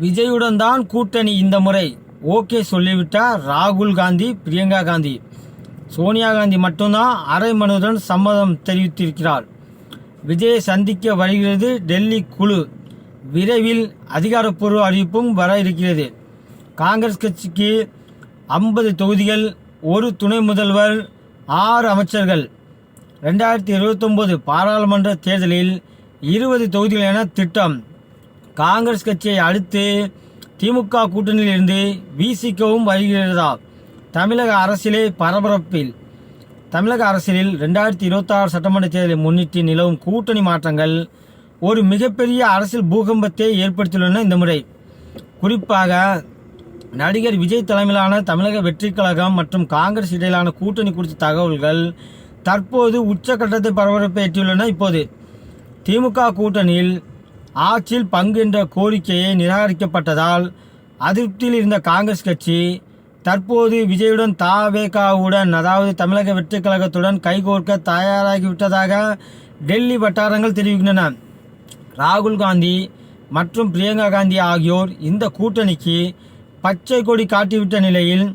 விஜயுடன் தான் கூட்டணி இந்த முறை. ஓகே சொல்லிவிட்டார் ராகுல் காந்தி பிரியங்கா காந்தி. சோனியா காந்தி மட்டும்தான் அரை மனுடன் சம்மதம் தெரிவித்திருக்கிறார். விஜயை சந்திக்க வருகிறது டெல்லி குழு. விரைவில் அதிகாரப்பூர்வ அறிவிப்பும் வர இருக்கிறது. காங்கிரஸ் கட்சிக்கு ஐம்பது தொகுதிகள் ஒரு துணை முதல்வர் ஆறு அமைச்சர்கள். ரெண்டாயிரத்தி இருபத்தொம்போது பாராளுமன்ற தேர்தலில் இருபது தொகுதிகள் என திட்டம். காங்கிரஸ் கட்சியை அடுத்து திமுக கூட்டணியில் இருந்து வீசிக்கவும் வருகிறதா? தமிழக அரசியலே பரபரப்பில். தமிழக அரசியலில் ரெண்டாயிரத்தி இருபத்தாறு சட்டமன்ற தேர்தலை முன்னிட்டு நிலவும் கூட்டணி மாற்றங்கள் ஒரு மிகப்பெரிய அரசியல் பூகம்பத்தை ஏற்படுத்தியுள்ளன இந்த முறை. குறிப்பாக நடிகர் விஜய் தலைமையிலான தமிழக வெற்றிக் கழகம் மற்றும் காங்கிரஸ் இடையிலான கூட்டணி குறித்த தகவல்கள் தற்போது உச்சக்கட்டத்தை பரபரப்பை எட்டியுள்ளன. இப்போது திமுக கூட்டணியில் ஆட்சியில் பங்கு என்ற கோரிக்கையை நிராகரிக்கப்பட்டதால் அதிருப்தியில் இருந்த காங்கிரஸ் கட்சி தற்போது விஜயுடன் தாவேகாவுடன் அதாவது தமிழக வெற்றிக் கழகத்துடன் கைகோர்க்க தயாராகிவிட்டதாக டெல்லி வட்டாரங்கள் தெரிவிக்கின்றன. ராகுல் காந்தி மற்றும் பிரியங்கா காந்தி ஆகியோர் இந்த கூட்டணிக்கு பச்சை கொடி காட்டிவிட்ட நிலையில்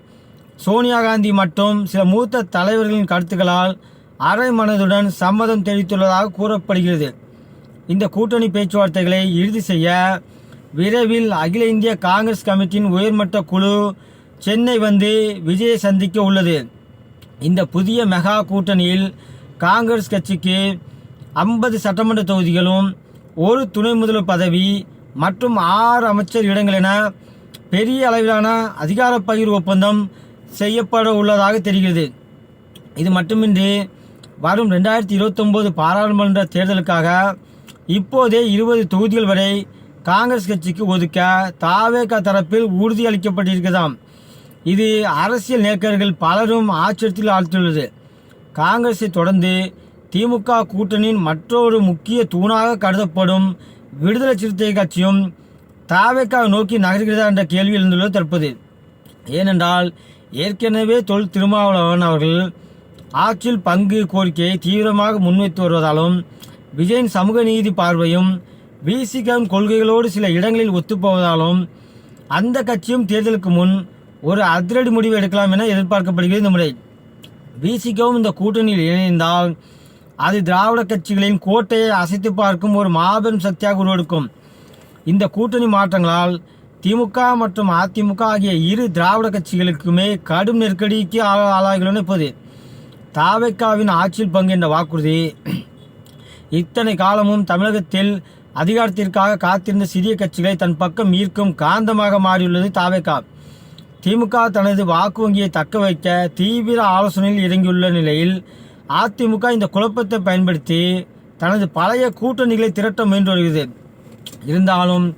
சோனியா காந்தி மற்றும் சில மூத்த தலைவர்களின் கருத்துக்களால் அரை மனதுடன் சம்மதம் தெரிவித்துள்ளதாக கூறப்படுகிறது. இந்த கூட்டணி பேச்சுவார்த்தைகளை இறுதி செய்ய விரைவில் அகில இந்திய காங்கிரஸ் கமிட்டியின் உயர்மட்ட குழு சென்னை வந்து விஜயை சந்திக்க உள்ளது. இந்த புதிய மெகா கூட்டணியில் காங்கிரஸ் கட்சிக்கு ஐம்பது சட்டமன்ற தொகுதிகளும் ஒரு துணை முதல்வர் பதவி மற்றும் ஆறு அமைச்சர் இடங்கள் என பெரிய அளவிலான அதிகார பகிர்வு ஒப்பந்தம் செய்யப்பட உள்ளதாக தெரிகிறது. இது மட்டுமின்றி வரும் ரெண்டாயிரத்தி இருபத்தொம்போது பாராளுமன்ற தேர்தலுக்காக இப்போதே இருபது தொகுதிகள் வரை காங்கிரஸ் கட்சிக்கு ஒதுக்க தாவேக தரப்பில் உறுதியளிக்கப்பட்டிருக்கிறதாம் இது அரசியல் நேக்கர்கள் பலரும் ஆச்சரியத்தில் ஆழ்த்துள்ளது காங்கிரஸை தொடர்ந்து திமுக கூட்டணியின் மற்றொரு முக்கிய தூணாக கருதப்படும் விடுதலை சிறுத்தை கட்சியும் தாவேக்காவை நோக்கி நகர்கிறதா என்ற கேள்வி எழுந்துள்ளது தற்போது. ஏனென்றால் ஏற்கனவே தொல் திருமாவளவன் அவர்கள் ஆட்சியில் பங்கு கோரிக்கையை தீவிரமாக முன்வைத்து வருவதாலும் விஜயின் சமூக நீதி பார்வையும் விசிகம் கொள்கைகளோடு சில இடங்களில் ஒத்துப்போவதாலும் அந்த கட்சியும் தேர்தலுக்கு முன் ஒரு அதிரடி முடிவு எடுக்கலாம் என எதிர்பார்க்கப்படுகிறது இந்த முறை. விசிகவும் இந்த கூட்டணியில் இணைந்தால் அது திராவிட கட்சிகளின் கோட்டையை அசைத்து பார்க்கும் ஒரு மாபெரும் சக்தியாக உருவெடுக்கும் இந்த கூட்டணி மாற்றங்களால் திமுக மற்றும் அதிமுக ஆகிய இரு திராவிட கட்சிகளுக்குமே கடும் நெருக்கடிக்கு ஆளா- ஆளாகியுள்ளன இப்போது. தாவைக்காவின் ஆட்சியில் பங்கு என்ற வாக்குறுதி இத்தனை காலமும் தமிழகத்தில் அதிகாரத்திற்காக காத்திருந்த சிறிய கட்சிகளை தன் பக்கம் ஈர்க்கும் காந்தமாக மாறியுள்ளது தாவேகா. திமுக தனது வாக்கு வங்கியை தக்க வைக்க தீவிர ஆலோசனையில் இறங்கியுள்ள நிலையில் அதிமுக இந்த குழப்பத்தை பயன்படுத்தி தனது பழைய கூட்டணிகளை திரட்ட முயன்று வருகிறது. இருந்தாலும்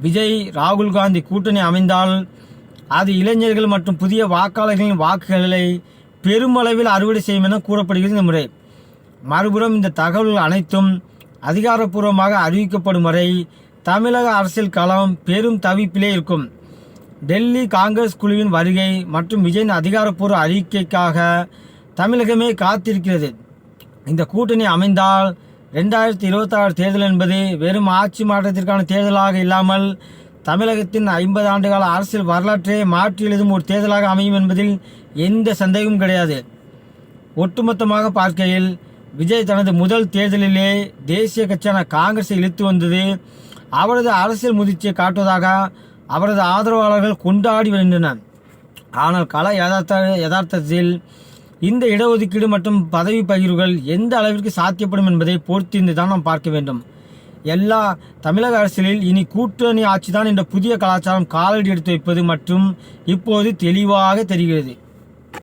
விஜய் ராகுல் காந்தி கூட்டணி அமைந்தால் அது இளைஞர்கள் மற்றும் புதிய வாக்காளர்களின் வாக்குகளை பெருமளவில் அறுவடை செய்யும் என கூறப்படுகிறது இந்த முறை. மறுபுறம் இந்த தகவல்கள் அனைத்தும் அதிகாரப்பூர்வமாக அறிவிக்கப்படும் வரை தமிழக அரசியல் களம் பெரும் தவிப்பிலே இருக்கும். டெல்லி காங்கிரஸ் குழுவின் வருகை மற்றும் விஜயின் அதிகாரப்பூர்வ அறிக்கைக்காக தமிழகமே காத்திருக்கிறது. இந்த கூட்டணி அமைந்தால் ரெண்டாயிரத்தி இருபத்தாறு தேர்தல் என்பது வெறும் ஆட்சி மாற்றத்திற்கான தேர்தலாக இல்லாமல் தமிழகத்தின் ஐம்பது ஆண்டுகால அரசியல் வரலாற்றை மாற்றி எழுதும் ஒரு தேர்தலாக அமையும் என்பதில் எந்த சந்தேகமும் கிடையாது. ஒட்டுமொத்தமாக பார்க்கையில் விஜய் தனது முதல் தேர்தலிலே தேசிய கட்சியான காங்கிரஸை இழுத்து வந்தது. அவரது அரசியல் முதிர்ச்சியை காட்டுவதாக அவரது ஆதரவாளர்கள் கொண்டாடி வருகின்றனர். ஆனால் கல யதார்த்த யதார்த்தத்தில் இந்த இடஒதுக்கீடு மற்றும் பதவி பகிர்வுகள் எந்த அளவிற்கு சாத்தியப்படும் என்பதை பொறுத்திருந்து தான் நாம் பார்க்க வேண்டும். எல்லா தமிழக அரசியலில் இனி கூட்டணி ஆட்சிதான் என்ற புதிய கலாச்சாரம் காலடி எடுத்து வைப்பது மற்றும் இப்போது தெளிவாக தெரிகிறது.